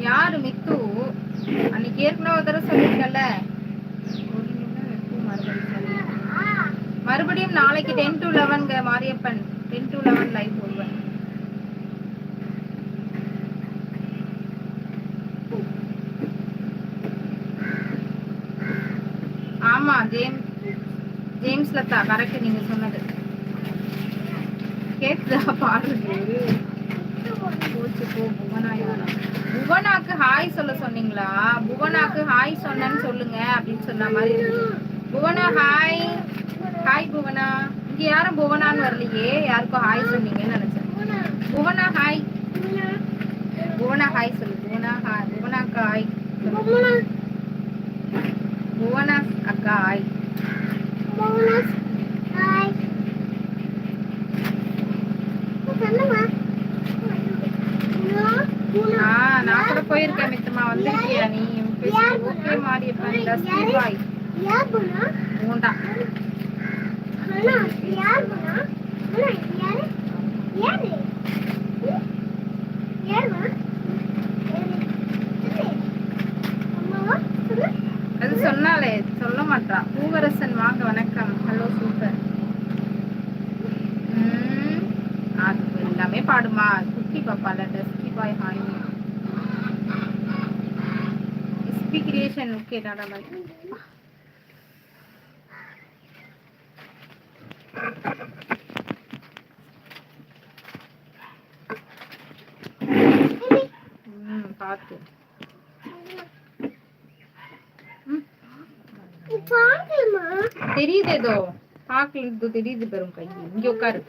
யாரு மித்து? அன்னைக்கு ஏற்கனவே ஒரு தடவை சொல்லிருக்கல மறுபடியும் நாளைக்கு ten to லெவன்க Mariappan. Ten to eleven live போடுவேன் ஆமா ஜேம்ஸ் ஜேம்ஸ் லதா கரெக்ட் நீங்க சொன்னது. கேக்குதா? பாடுறது போச்சு போ புவனா புவனாக்கு ஹாய் சொல்ல சொன்னீங்களா? புவனாக்கு ஹாய் சொன்னேன்னு சொல்லுங்க அப்படின்னு சொன்ன மாதிரி புவனா ஹாய். ஹாய் புவனா. இங்க யாரும் புவனான்னு வரலையே. யாருக்கும் ஹாய் சொன்னீங்கன்னு நினைச்சேன். புவனா ஹாய். புவனா ஹாய் சொல்லு. புவனா ஹாய். புவனாக்கு ஹாய் புவனா அக்கா ஹாய். ஆ நான் கூட போயிருக்கேன் மித்தமா வந்திருக்கியா நீ? ஓகே மாரியப்பன் டஸ்டி பாய் அது சொன்னாலே சொல்ல மாட்டா. பூவரசன் வாங்க வணக்கம். ஹலோ சூப்பர் உம் அது எல்லாமே பாடுமா. குட்டி பாப்பால dusty boy hi SP creation okay tata bye பார்த்து தெரியுது ஏதோ. பாக்கல தெரியுது பெரும் கை. இங்க உட்காரு.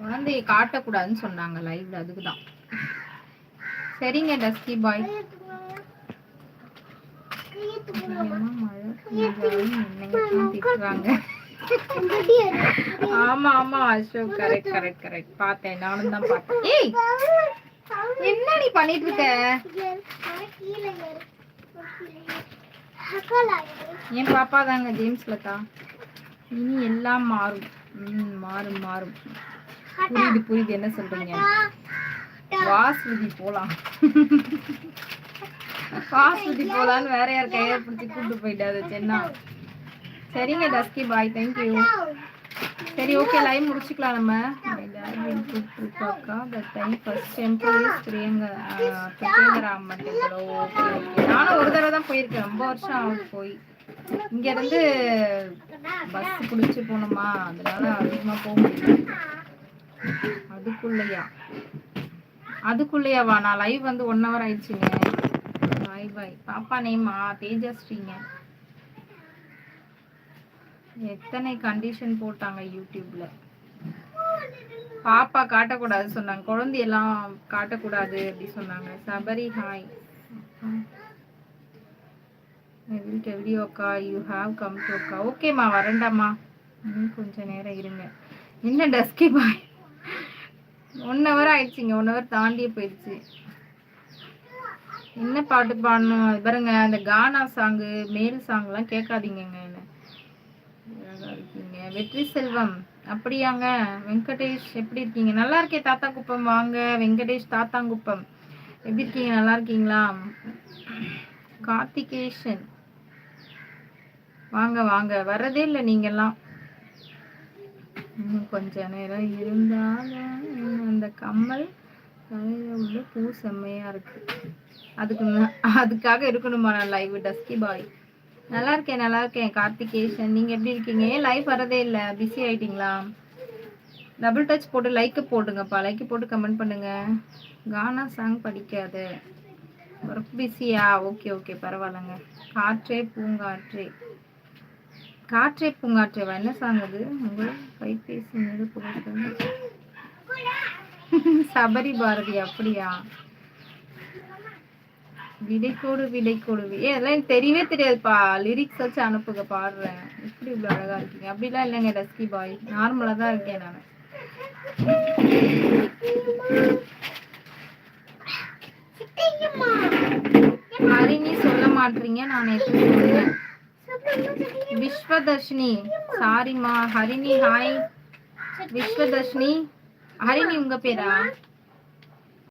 குழந்தைய காட்டக்கூடாதுன்னு சொன்னாங்க லைவ்ல அதுக்குதான். சரிங்க டஸ்கி பாய். மழை ஆமா ஆமா அசோக் கரெக்ட் கரெக்ட் கரெக்ட் பார்த்தேன் நானும் தான் பார்த்தேன். ஏய் என்ன நீ பண்ணிட்டு இருக்க? என் பாப்பா தாங்க ஜேம்ஸ் லதா. இனி எல்லாம் மாறும். ம் மாறும் மாறும். புரியுது புரியுது. என்ன சொல்றீங்க? வாசுதி போலாம். வாசுதி போலான்னு வேற யார் கையை பிடிச்சி கூட்டு போயிட்டாரு சென்னா. சரிங்க டஸ்கி பாய் தேங்க்யூ சரி ஓகே லைவ் முடிச்சுக்கலாம் நம்ம. கூப்பிட்டுருக்காக்கா the time first temple Priyanka Priyanka Raman temple okay okay நானும் ஒரு தடவை தான் போயிருக்கேன். ரொம்ப வருஷம் ஆகுது போய். இங்கேருந்து பஸ் பிடிச்சு போகணுமா? அதனால அதிகமாக போக முடியல. அதுக்குள்ளையா? அதுக்குள்ளேயேவா நான் லைவ் வந்து ஒன் ஹவர் ஆயிடுச்சுங்க பாய் பாய் பாப்பா நேமா தேஜஸ்ரீங்க. எத்தனை கண்டிஷன் போட்டாங்க யூடியூப்ல? பாப்பா காட்டக்கூடாது சொன்னாங்க. குழந்தையெல்லாம் காட்டக்கூடாது அப்படி சொன்னாங்க. சபரி ஹாய் வீடியோ அக்கா யூ ஹாவ் கம் டு அக்கா. ஓகேம்மா வரண்டாம்மா இன்னும் கொஞ்சம் நேரம் இருங்க. என்ன டஸ்கி பாய் ஒன் ஹவர் ஆயிடுச்சுங்க ஒன் ஹவர் தாண்டியே போயிடுச்சு. என்ன பாட்டு பாடணும்? அது பாருங்க அந்த கானா சாங்கு மேல் சாங்லாம் கேட்காதீங்கங்க என்ன. இருக்கீங்க. வெற்றி செல்வம் அப்படியாங்க? வெங்கடேஷ் எப்படி இருக்கீங்க? நல்லா இருக்கே தாத்தா குப்பம் வாங்க வெங்கடேஷ் தாத்தாங்குப்பம். எப்படி இருக்கீங்க? நல்லா இருக்கீங்களா? கார்த்திகேஷன் வாங்க வாங்க. வரதே இல்லை நீங்கெல்லாம். கொஞ்ச நேரம் இருந்தாலும் அந்த கம்மல் தலையில உள்ள பூ செம்மையா இருக்கு. அதுக்கு அதுக்காக இருக்கணுமா நான் லைவ் டஸ்கி பாய் நல்லா இருக்கேன் நல்லா இருக்கேன் கார்த்திகேஷன் நீங்க எப்படி இருக்கீங்க? ஏன் லைவ் வரதே இல்லை பிஸி ஆயிட்டீங்களா? டபுள் டச் போட்டு லைக் போடுங்கப்பா. லைக் போட்டு கமெண்ட் பண்ணுங்க. கானா சாங் படிக்காது. ஒர்க் பிஸியா ஓகே ஓகே பரவாயில்லைங்க. காற்றே பூங்காற்றே. காற்றே பூங்காற்றேவா என்ன சாங்குது உங்கள் கைபேசி மீது புகைப்படம் சபரி பாரதி அப்படியா? விடைக்கோடு விடைக்கோடு வி- ஏ அதெல்லாம் எனக்கு தெரியவே தெரியாதுப்பா. லிரிக்ஸ் வச்சு அனுப்புங்க பாடுறேன். எப்படி இவ்வளோ அழகா இருக்கீங்க? அப்படிலாம் இல்லைங்க டஸ்கி பாய். நார்மலாக தான் இருக்கேன் நான். ஹரிணி சொல்ல மாட்டீங்க நான் எப்படி சொல்லுவேன் விஸ்வதர்ஷினி. சாரிம்மா ஹரிணி ஹாய் விஸ்வதர்ஷினி ஹரிணி உங்க பேரா?